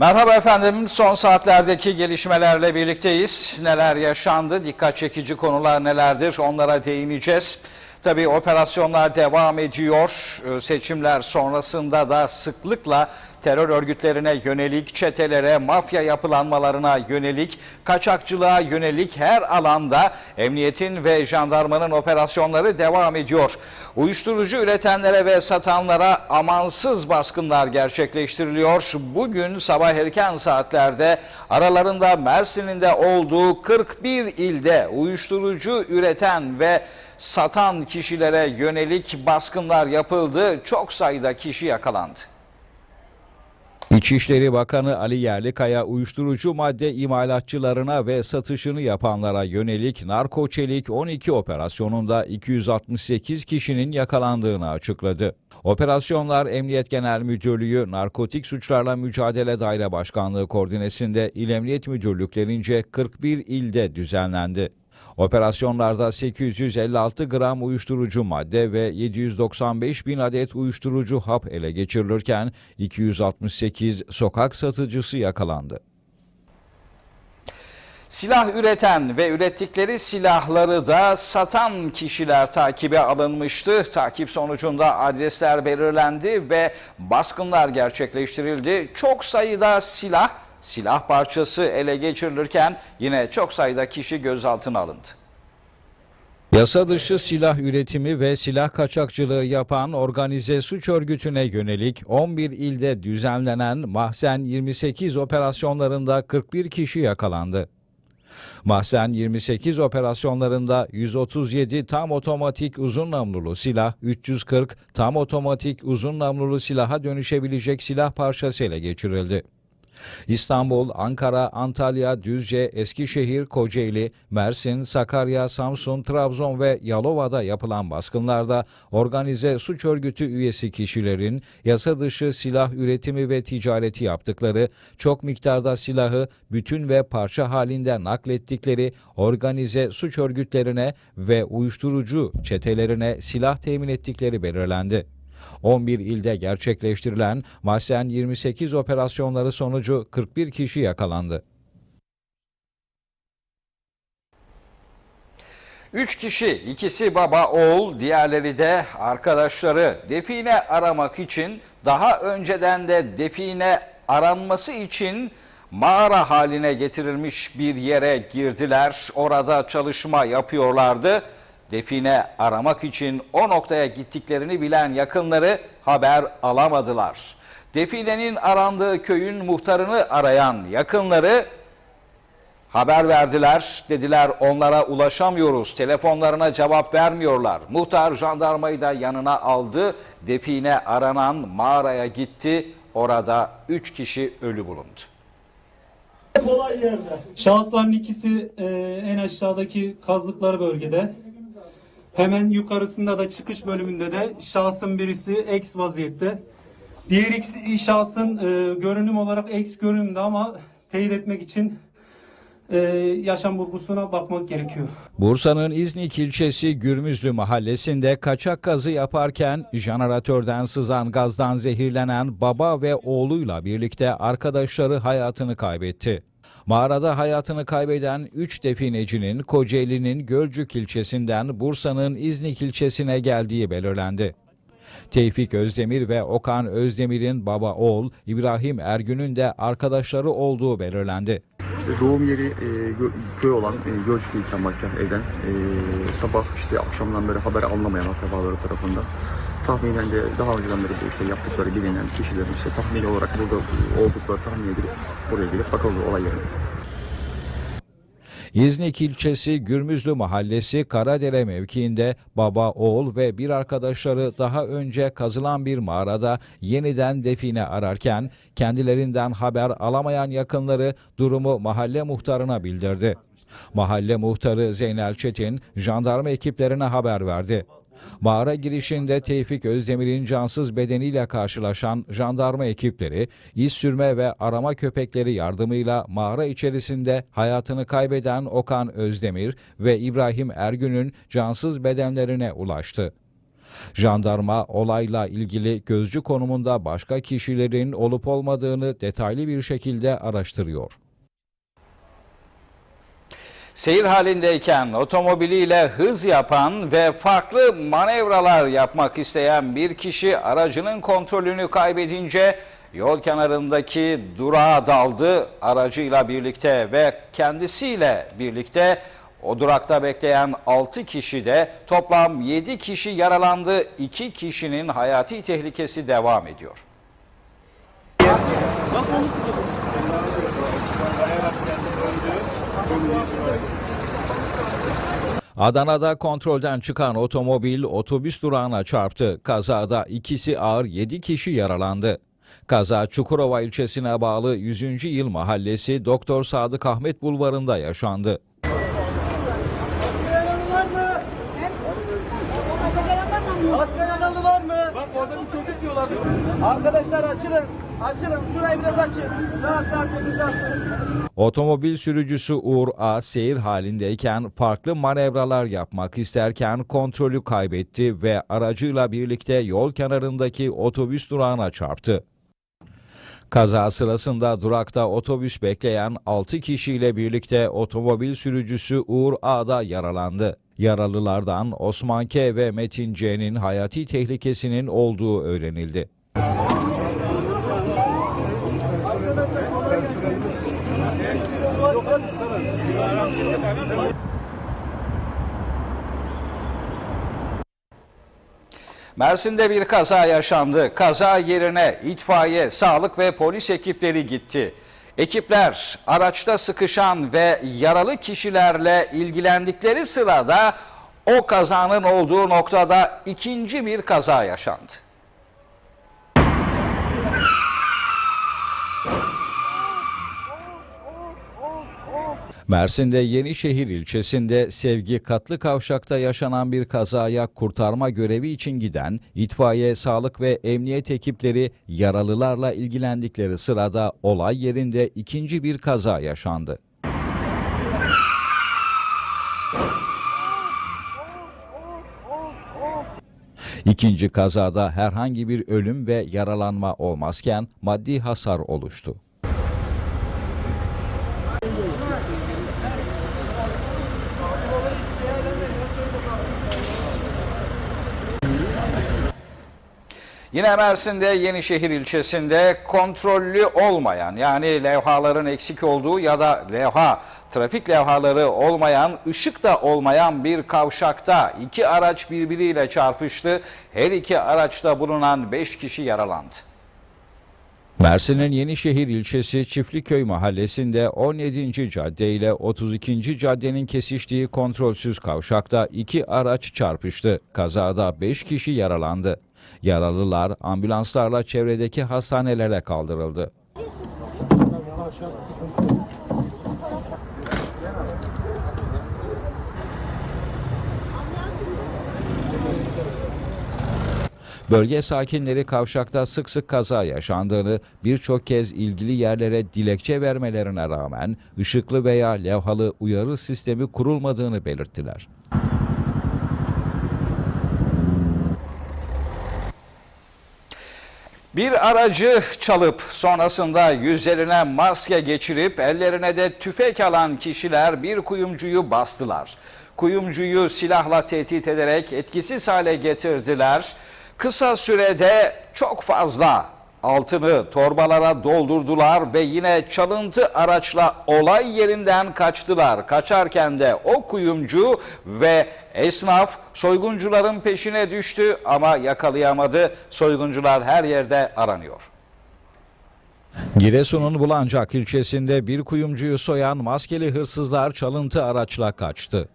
Merhaba efendim. Son saatlerdeki gelişmelerle birlikteyiz. Neler yaşandı? Dikkat çekici konular nelerdir? Onlara değineceğiz. Tabii operasyonlar devam ediyor. Ee, Seçimler sonrasında da sıklıkla terör örgütlerine yönelik, çetelere, mafya yapılanmalarına yönelik, kaçakçılığa yönelik her alanda emniyetin ve jandarmanın operasyonları devam ediyor. Uyuşturucu üretenlere ve satanlara amansız baskınlar gerçekleştiriliyor. Bugün sabah erken saatlerde aralarında Mersin'in de olduğu 41 ilde uyuşturucu üreten ve satan kişilere yönelik baskınlar yapıldı. Çok sayıda kişi yakalandı. İçişleri Bakanı Ali Yerlikaya uyuşturucu madde imalatçılarına ve satışını yapanlara yönelik narkoçelik 12 operasyonunda 268 kişinin yakalandığını açıkladı. Operasyonlar Emniyet Genel Müdürlüğü Narkotik Suçlarla Mücadele Daire Başkanlığı koordinesinde İl Emniyet Müdürlüklerince 41 ilde düzenlendi. Operasyonlarda 856 gram uyuşturucu madde ve 795 bin adet uyuşturucu hap ele geçirilirken 268 sokak satıcısı yakalandı. Silah üreten ve ürettikleri silahları da satan kişiler takibe alınmıştı. Takip sonucunda adresler belirlendi ve baskınlar gerçekleştirildi. Çok sayıda silah, silah parçası ele geçirilirken yine çok sayıda kişi gözaltına alındı. Yasa dışı silah üretimi ve silah kaçakçılığı yapan organize suç örgütüne yönelik 11 ilde düzenlenen Mahzen 28 operasyonlarında 41 kişi yakalandı. Mahzen 28 operasyonlarında 137 tam otomatik uzun namlulu silah, 340 tam otomatik uzun namlulu silaha dönüşebilecek silah parçası ele geçirildi. İstanbul, Ankara, Antalya, Düzce, Eskişehir, Kocaeli, Mersin, Sakarya, Samsun, Trabzon ve Yalova'da yapılan baskınlarda organize suç örgütü üyesi kişilerin yasa dışı silah üretimi ve ticareti yaptıkları, çok miktarda silahı bütün ve parça halinde naklettikleri organize suç örgütlerine ve uyuşturucu çetelerine silah temin ettikleri belirlendi. 11 ilde gerçekleştirilen Mahsen 28 operasyonları sonucu 41 kişi yakalandı. Üç kişi, ikisi baba oğul, diğerleri de arkadaşları define aramak için daha önceden de define aranması için mağara haline getirilmiş bir yere girdiler. Orada çalışma yapıyorlardı. Define aramak için o noktaya gittiklerini bilen yakınları haber alamadılar. Definenin arandığı köyün muhtarını arayan yakınları Haber verdiler. Dediler onlara ulaşamıyoruz. Telefonlarına cevap vermiyorlar. Muhtar jandarmayı da yanına aldı. Define aranan mağaraya gitti. Orada 3 kişi ölü bulundu. Şahısların ikisi e, en aşağıdaki kazdıkları bölgede. Hemen yukarısında da çıkış bölümünde de şahsın birisi ex vaziyette. Diğer ikisi- şahsın e, görünüm olarak ex görünümde ama teyit etmek için e, yaşam bulgusuna bakmak gerekiyor. Bursa'nın İznik ilçesi Gürmüzlü mahallesinde kaçak gazı yaparken jeneratörden sızan gazdan zehirlenen baba ve oğluyla birlikte arkadaşları hayatını kaybetti. Mağarada hayatını kaybeden 3 definecinin Kocaeli'nin Gölcük ilçesinden Bursa'nın İznik ilçesine geldiği belirlendi. Tevfik Özdemir ve Okan Özdemir'in baba oğul İbrahim Ergün'ün de arkadaşları olduğu belirlendi. Doğum yeri e, gö- köy olan e, Gölcük'te ikametgah evden e, sabah işte akşamdan beri haber alınamayan akrabaları tarafından tahminen de daha önceden beri bu işte yaptıkları bilinen kişilerin işte tahmini olarak burada oldukları tahmin edilip buraya gelip bakıldı olay yerine. İznik ilçesi Gürmüzlü mahallesi Karadere mevkiinde baba, oğul ve bir arkadaşları daha önce kazılan bir mağarada yeniden define ararken kendilerinden haber alamayan yakınları durumu mahalle muhtarına bildirdi. Mahalle muhtarı Zeynel Çetin jandarma ekiplerine haber verdi. Mağara girişinde Tevfik Özdemir'in cansız bedeniyle karşılaşan jandarma ekipleri, iz sürme ve arama köpekleri yardımıyla mağara içerisinde hayatını kaybeden Okan Özdemir ve İbrahim Ergün'ün cansız bedenlerine ulaştı. Jandarma olayla ilgili gözcü konumunda başka kişilerin olup olmadığını detaylı bir şekilde araştırıyor. Seyir halindeyken otomobiliyle hız yapan ve farklı manevralar yapmak isteyen bir kişi aracının kontrolünü kaybedince yol kenarındaki durağa daldı. Aracıyla birlikte ve kendisiyle birlikte o durakta bekleyen 6 kişi de toplam 7 kişi yaralandı. 2 kişinin hayati tehlikesi devam ediyor. Adana'da kontrolden çıkan otomobil otobüs durağına çarptı. Kazada ikisi ağır 7 kişi yaralandı. Kaza Çukurova ilçesine bağlı 100. Yıl Mahallesi Doktor Sadık Ahmet Bulvarı'nda yaşandı. Başka yaralı var mı? Bak orada bir çocuk diyorlar. Arkadaşlar açılın. Açılın. Şurayı biraz açın. Rahat rahat çalışarsın. Otomobil sürücüsü Uğur A seyir halindeyken farklı manevralar yapmak isterken kontrolü kaybetti ve aracıyla birlikte yol kenarındaki otobüs durağına çarptı. Kaza sırasında durakta otobüs bekleyen 6 kişiyle birlikte otomobil sürücüsü Uğur A da yaralandı. Yaralılardan Osman K ve Metin C'nin hayati tehlikesinin olduğu öğrenildi. Mersin'de bir kaza yaşandı. Kaza yerine itfaiye, sağlık ve polis ekipleri gitti. Ekipler araçta sıkışan ve yaralı kişilerle ilgilendikleri sırada o kazanın olduğu noktada ikinci bir kaza yaşandı. Mersin'de Yenişehir ilçesinde Sevgi Katlı Kavşak'ta yaşanan bir kazaya kurtarma görevi için giden itfaiye, sağlık ve emniyet ekipleri yaralılarla ilgilendikleri sırada olay yerinde ikinci bir kaza yaşandı. İkinci kazada herhangi bir ölüm ve yaralanma olmazken maddi hasar oluştu. Yine Mersin'de Yenişehir ilçesinde kontrollü olmayan yani levhaların eksik olduğu ya da levha trafik levhaları olmayan ışık da olmayan bir kavşakta iki araç birbiriyle çarpıştı. Her iki araçta bulunan 5 kişi yaralandı. Mersin'in Yenişehir ilçesi Çiftliköy mahallesinde 17. cadde ile 32. caddenin kesiştiği kontrolsüz kavşakta iki araç çarpıştı. Kazada 5 kişi yaralandı. Yaralılar ambulanslarla çevredeki hastanelere kaldırıldı. Bölge sakinleri kavşakta sık sık kaza yaşandığını, birçok kez ilgili yerlere dilekçe vermelerine rağmen ışıklı veya levhalı uyarı sistemi kurulmadığını belirttiler. Bir aracı çalıp sonrasında yüzlerine maske geçirip ellerine de tüfek alan kişiler bir kuyumcuyu bastılar. Kuyumcuyu silahla tehdit ederek etkisiz hale getirdiler. Kısa sürede çok fazla altını torbalara doldurdular ve yine çalıntı araçla olay yerinden kaçtılar. Kaçarken de o kuyumcu ve esnaf soyguncuların peşine düştü ama yakalayamadı. Soyguncular her yerde aranıyor. Giresun'un Bulancak ilçesinde bir kuyumcuyu soyan maskeli hırsızlar çalıntı araçla kaçtı.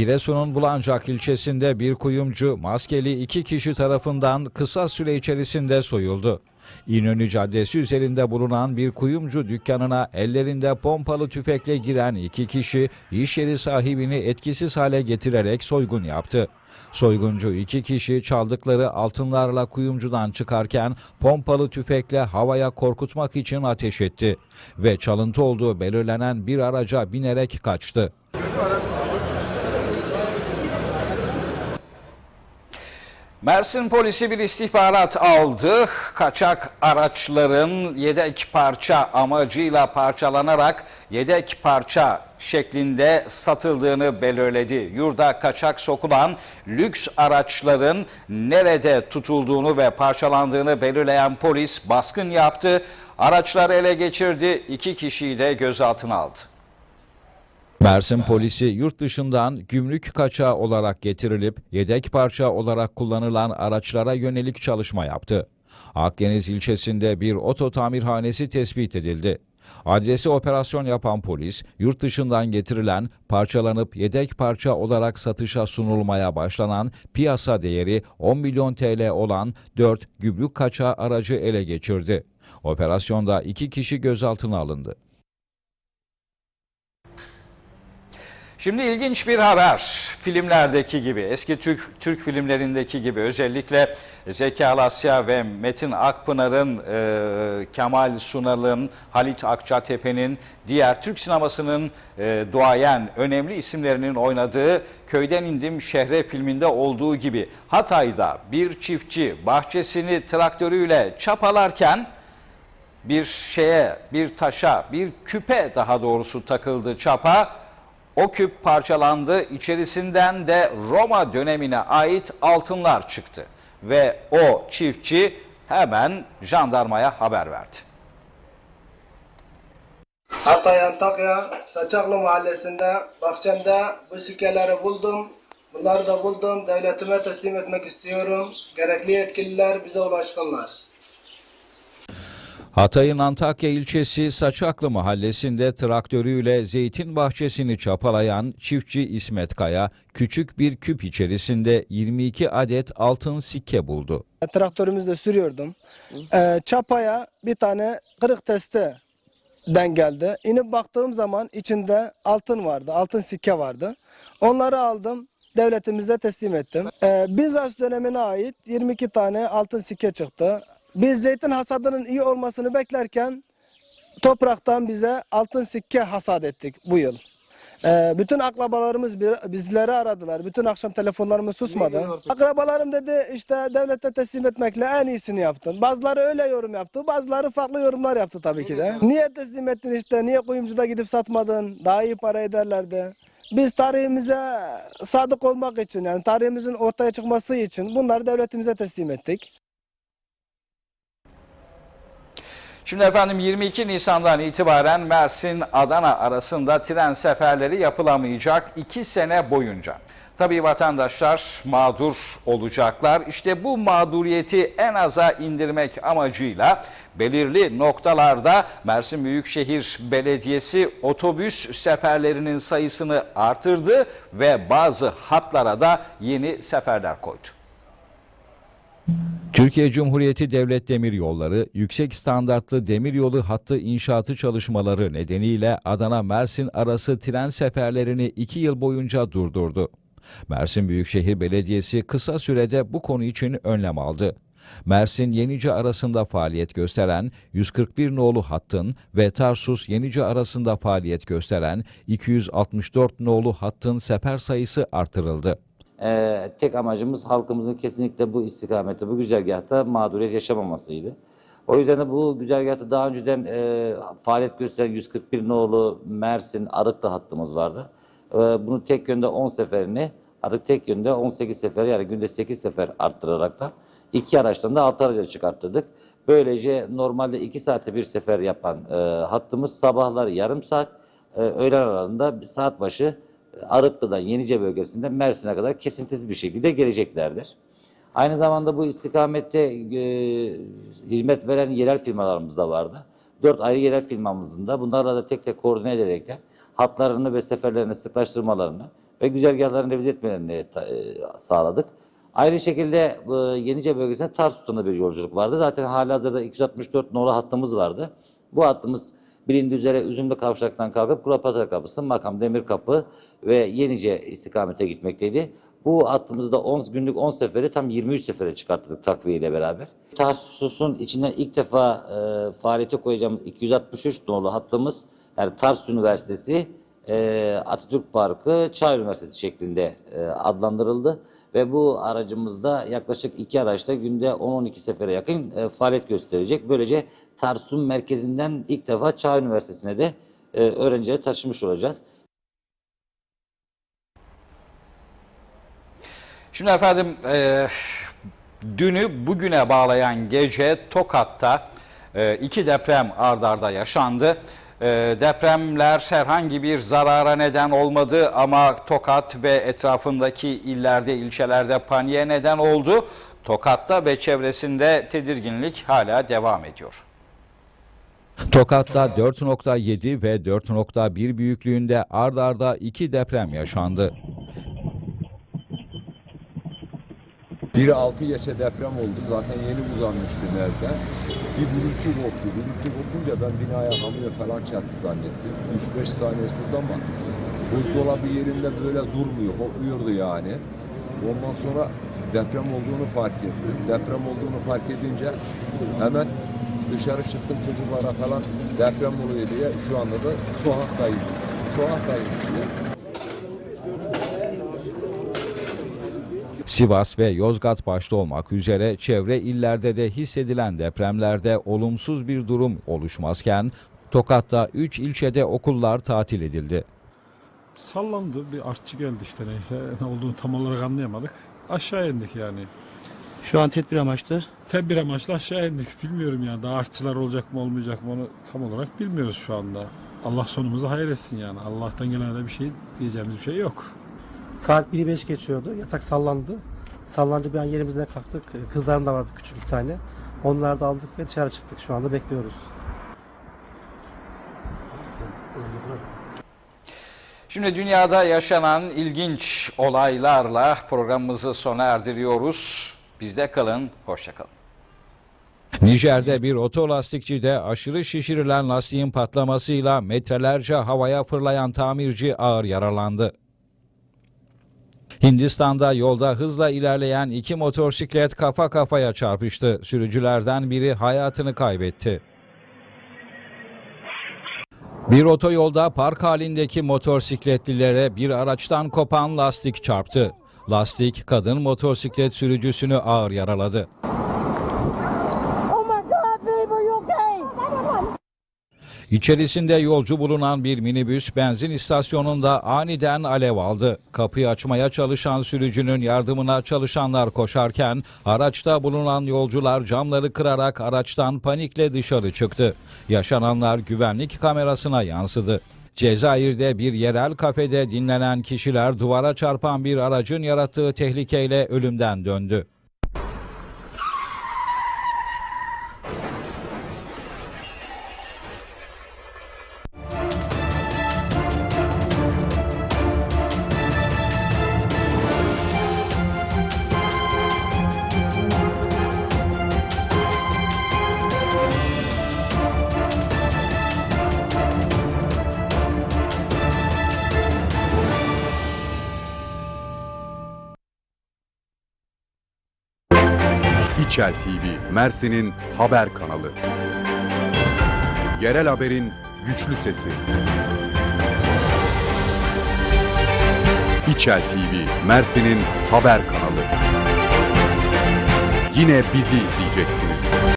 Giresun'un Bulancak ilçesinde bir kuyumcu maskeli iki kişi tarafından kısa süre içerisinde soyuldu. İnönü Caddesi üzerinde bulunan bir kuyumcu dükkanına ellerinde pompalı tüfekle giren iki kişi iş yeri sahibini etkisiz hale getirerek soygun yaptı. Soyguncu iki kişi çaldıkları altınlarla kuyumcudan çıkarken pompalı tüfekle havaya korkutmak için ateş etti ve çalıntı olduğu belirlenen bir araca binerek kaçtı. Mersin polisi bir istihbarat aldı. Kaçak araçların yedek parça amacıyla parçalanarak yedek parça şeklinde satıldığını belirledi. Yurda kaçak sokulan lüks araçların nerede tutulduğunu ve parçalandığını belirleyen polis baskın yaptı. Araçları ele geçirdi. İki kişiyi de gözaltına aldı. Mersin polisi yurt dışından gümrük kaçağı olarak getirilip yedek parça olarak kullanılan araçlara yönelik çalışma yaptı. Akdeniz ilçesinde bir oto tamirhanesi tespit edildi. Adresi operasyon yapan polis, yurt dışından getirilen, parçalanıp yedek parça olarak satışa sunulmaya başlanan piyasa değeri 10 milyon TL olan 4 gümrük kaçağı aracı ele geçirdi. Operasyonda iki kişi gözaltına alındı. Şimdi ilginç bir haber. Filmlerdeki gibi, eski Türk Türk filmlerindeki gibi özellikle Zeki Alasya ve Metin Akpınar'ın, e, Kemal Sunal'ın, Halit Akçatepe'nin, diğer Türk sinemasının e, duayen önemli isimlerinin oynadığı Köyden İndim Şehre filminde olduğu gibi Hatay'da bir çiftçi bahçesini traktörüyle çapalarken bir şeye, bir taşa, bir küpe daha doğrusu takıldı çapa. O küp parçalandı. İçerisinden de Roma dönemine ait altınlar çıktı. Ve o çiftçi hemen jandarmaya haber verdi. Hatay Antakya Saçaklı mahallesinde bahçemde bu sikkeleri buldum. Bunları da buldum. Devletime teslim etmek istiyorum. Gerekli yetkililer bize ulaşsınlar. Hatay'ın Antakya ilçesi Saçaklı mahallesinde traktörüyle zeytin bahçesini çapalayan çiftçi İsmet Kaya, küçük bir küp içerisinde 22 adet altın sikke buldu. Traktörümüzde sürüyordum. Ee, çapaya bir tane kırık testi den geldi. İnip baktığım zaman içinde altın vardı. Altın sikke vardı. Onları aldım. Devletimize teslim ettim. Ee, Bizans dönemine ait 22 tane altın sikke çıktı. Biz zeytin hasadının iyi olmasını beklerken topraktan bize altın sikke hasat ettik bu yıl. Ee, bütün akrabalarımız bir, bizleri aradılar. Bütün akşam telefonlarımız susmadı. Akrabalarım dedi işte devlete teslim etmekle en iyisini yaptın. Bazıları öyle yorum yaptı. Bazıları farklı yorumlar yaptı tabii ki de. Niye teslim ettin işte? Niye kuyumcuda gidip satmadın? Daha iyi para ederlerdi. Biz tarihimize sadık olmak için yani tarihimizin ortaya çıkması için bunları devletimize teslim ettik. Şimdi efendim 22 Nisan'dan itibaren Mersin-Adana arasında tren seferleri yapılamayacak 2 sene boyunca. Tabii vatandaşlar mağdur olacaklar. İşte bu mağduriyeti en aza indirmek amacıyla belirli noktalarda Mersin Büyükşehir Belediyesi otobüs seferlerinin sayısını artırdı ve bazı hatlara da yeni seferler koydu. Türkiye Cumhuriyeti Devlet Demiryolları yüksek standartlı demiryolu hattı inşaatı çalışmaları nedeniyle Adana-Mersin arası tren seferlerini 2 yıl boyunca durdurdu. Mersin Büyükşehir Belediyesi kısa sürede bu konu için önlem aldı. Mersin Yenice arasında faaliyet gösteren 141 nolu hattın ve Tarsus Yenice arasında faaliyet gösteren 264 nolu hattın sefer sayısı artırıldı. Ee, tek amacımız halkımızın kesinlikle bu istikamette, bu güzergahta mağduriyet yaşamamasıydı. O yüzden de bu güzergahta daha önceden e, faaliyet gösteren 141 nolu Mersin Arıklı hattımız vardı. E, bunu tek yönde 10 seferini, Arık tek yönde 18 sefer yani günde 8 sefer arttıraraktan iki araçtan da 6 araca çıkarttırdık. Böylece normalde 2 saate bir sefer yapan e, hattımız sabahları yarım saat, e, öğlen aralarında saat başı Arıklı'dan Yenice bölgesinden Mersin'e kadar kesintisiz bir şekilde geleceklerdir. Aynı zamanda bu istikamette e, hizmet veren yerel firmalarımız da vardı. Dört ayrı yerel firmamızın da bunlarla da tek tek koordine ederekten hatlarını ve seferlerini sıklaştırmalarını ve güzergahlarını revize etmelerini ta- e, sağladık. Aynı şekilde e, Yenice bölgesinde Tarsus'ta bir yolculuk vardı. Zaten halihazırda 264 nolu hattımız vardı. Bu hattımız bilindiği üzere Üzümlü Kavşak'tan kalkıp Kuropatara Kapısı, Makam Demir Kapı ve Yenice istikamete gitmekteydi. Bu hattımızda 10 günlük 10 seferi tam 23 sefere çıkarttık takviye ile beraber. Tarsus'un içine ilk defa e, faaliyete koyacağımız 263 nolu hattımız yani Tarsus Üniversitesi, e, Atatürk Parkı, Çağ Üniversitesi şeklinde e, adlandırıldı. Ve bu aracımızda yaklaşık iki araçta günde 10-12 sefere yakın e, faaliyet gösterecek. Böylece Tarsus'un merkezinden ilk defa Çağ Üniversitesi'ne de e, öğrencileri taşımış olacağız. Şimdi efendim e, dünü bugüne bağlayan gece Tokat'ta e, iki deprem ard arda yaşandı. E, depremler herhangi bir zarara neden olmadı ama Tokat ve etrafındaki illerde, ilçelerde paniğe neden oldu. Tokat'ta ve çevresinde tedirginlik hala devam ediyor. Tokat'ta 4.7 ve 4.1 büyüklüğünde ard arda iki deprem yaşandı. Biri 6 yaşa deprem oldu. Zaten yeni uzanmıştı nerede. Bir gürültü koptu. Gürültü kopunca ben binaya hamile falan çarptı zannettim. 3-5 saniye sürdü ama buzdolabı yerinde böyle durmuyor. Hopluyordu yani. Ondan sonra deprem olduğunu fark ettim. Deprem olduğunu fark edince hemen dışarı çıktım çocuklara falan deprem oluyor diye. Şu anda da sokaktayım. Sokaktayım işte. Sivas ve Yozgat başta olmak üzere çevre illerde de hissedilen depremlerde olumsuz bir durum oluşmazken Tokat'ta 3 ilçede okullar tatil edildi. sallandı. Bir artçı geldi işte neyse. Ne olduğunu tam olarak anlayamadık. Aşağı indik yani. Şu an tedbir amaçlı. Tedbir amaçlı aşağı indik. Bilmiyorum yani. Daha artçılar olacak mı olmayacak mı onu tam olarak bilmiyoruz şu anda. Allah sonumuzu hayır etsin yani. Allah'tan gelen de bir şey diyeceğimiz bir şey yok. Saat 1'i 5 geçiyordu. Yatak sallandı. Sallanınca bir an yerimizden kalktık. Kızların da vardı küçük bir tane. Onları da aldık ve dışarı çıktık. Şu anda bekliyoruz. Şimdi dünyada yaşanan ilginç olaylarla programımızı sona erdiriyoruz. Bizde kalın, hoşçakalın. Nijer'de bir otolastikçide aşırı şişirilen lastiğin patlamasıyla metrelerce havaya fırlayan tamirci ağır yaralandı. Hindistan'da yolda hızla ilerleyen iki motosiklet kafa kafaya çarpıştı. Sürücülerden biri hayatını kaybetti. Bir otoyolda park halindeki motosikletlilere bir araçtan kopan lastik çarptı. Lastik kadın motosiklet sürücüsünü ağır yaraladı. İçerisinde yolcu bulunan bir minibüs benzin istasyonunda aniden alev aldı. Kapıyı açmaya çalışan sürücünün yardımına çalışanlar koşarken araçta bulunan yolcular camları kırarak araçtan panikle dışarı çıktı. Yaşananlar güvenlik kamerasına yansıdı. Cezayir'de bir yerel kafede dinlenen kişiler duvara çarpan bir aracın yarattığı tehlikeyle ölümden döndü. İçel TV, Mersin'in haber kanalı. Yerel haberin güçlü sesi. İçel TV, Mersin'in haber kanalı. Yine bizi izleyeceksiniz.